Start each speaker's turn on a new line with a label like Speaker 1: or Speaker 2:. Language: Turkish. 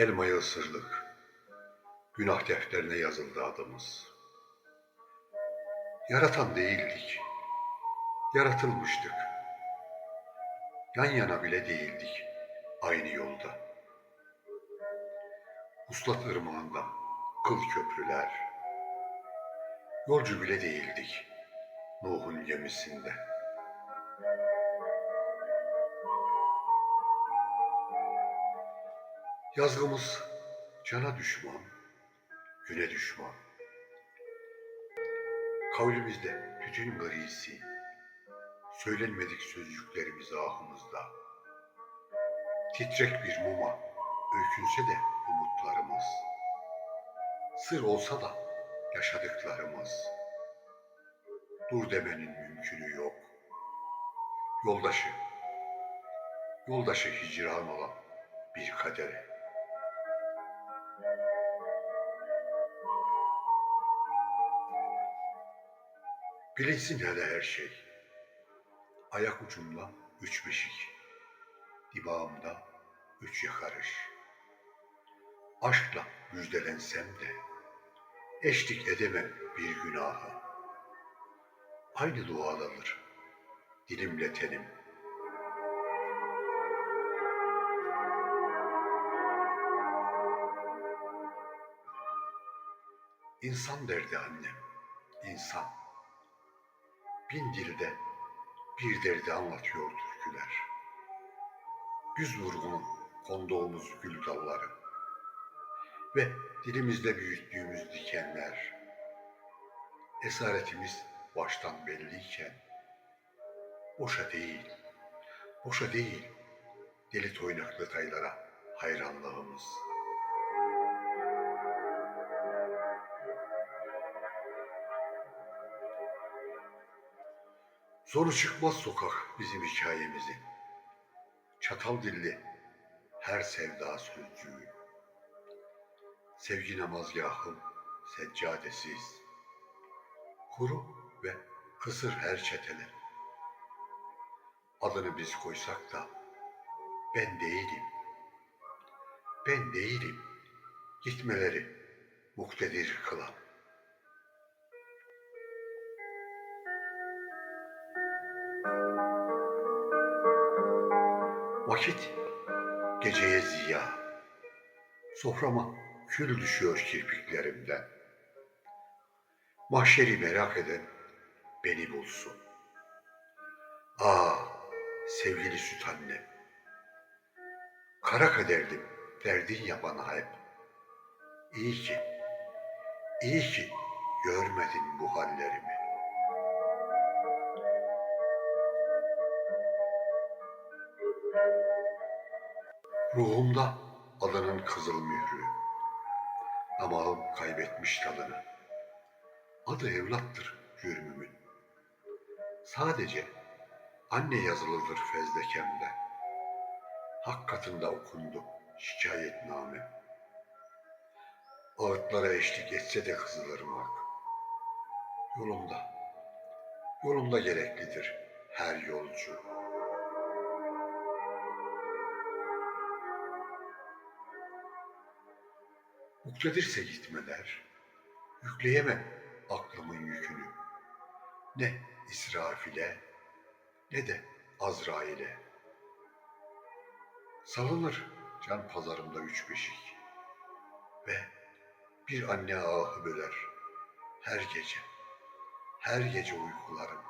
Speaker 1: Elmayı ısırdık. Günah defterine yazıldı adımız. Yaratan değildik. Yaratılmıştık. Yan yana bile değildik aynı yolda. Uslat ırmağında kıl köprüler. Yolcu bile değildik Nuh'un gemisinde. Yazgımız cana düşman, güne düşman. Kavlimizde tütün grisi, söylenmedik sözcüklerimiz ahımızda. Titrek bir muma, öykünse de umutlarımız. Sır olsa da yaşadıklarımız. Dur demenin mümkünü yok. Yoldaşı, yoldaşı hicran olan bir kadere. Bilinsin hele her şey. Ayak ucumla üç beşik. Dibağımda üç yakarış. Aşkla müjdelensem de eşlik edemem bir günaha. Aynı dualanır dilimle tenim. İnsan derdi annem, insan. Bin dilde bir derdi anlatıyor türküler. Yüz vurgunun konduğumuz gül dalları ve dilimizde büyüttüğümüz dikenler. Esaretimiz baştan belliyken boşa değil, boşa değil deli toynaklı taylara hayranlığımız. Sonu çıkmaz sokak bizim hikayemizin. Çatal dilli her sevda sözcüğü. Sevgi namazgahım seccadesiz. Kuru ve kısır her çetele. Adını biz koysak da ben değilim. Ben değilim. Gitmeleri muktedir kılan. Vakit geceye ziya. Soframa kül düşüyor kirpiklerimden. Mahşeri merak eden beni bulsun. Ah sevgili süt annem. Kara kaderlim derdin ya bana hep. İyi ki, iyi ki görmedin bu hallerimi. Ruhumda adının kızıl mührü. Damağım kaybetmiş tadını. Adı evlattır cürmümün. Sadece anne yazılıdır fezlekemde. Hak katında okundu şikayetname. Ağıtlara eşlik etse de kızılırmak. Yolunda, yolunda gereklidir her yolcu. Muktedirse gitmeler, yükleyemem aklımın yükünü. Ne İsrafil'e ne de Azrail'e. Salınır can pazarımda üç beşik ve bir anne ahı böler her gece, her gece uykularım.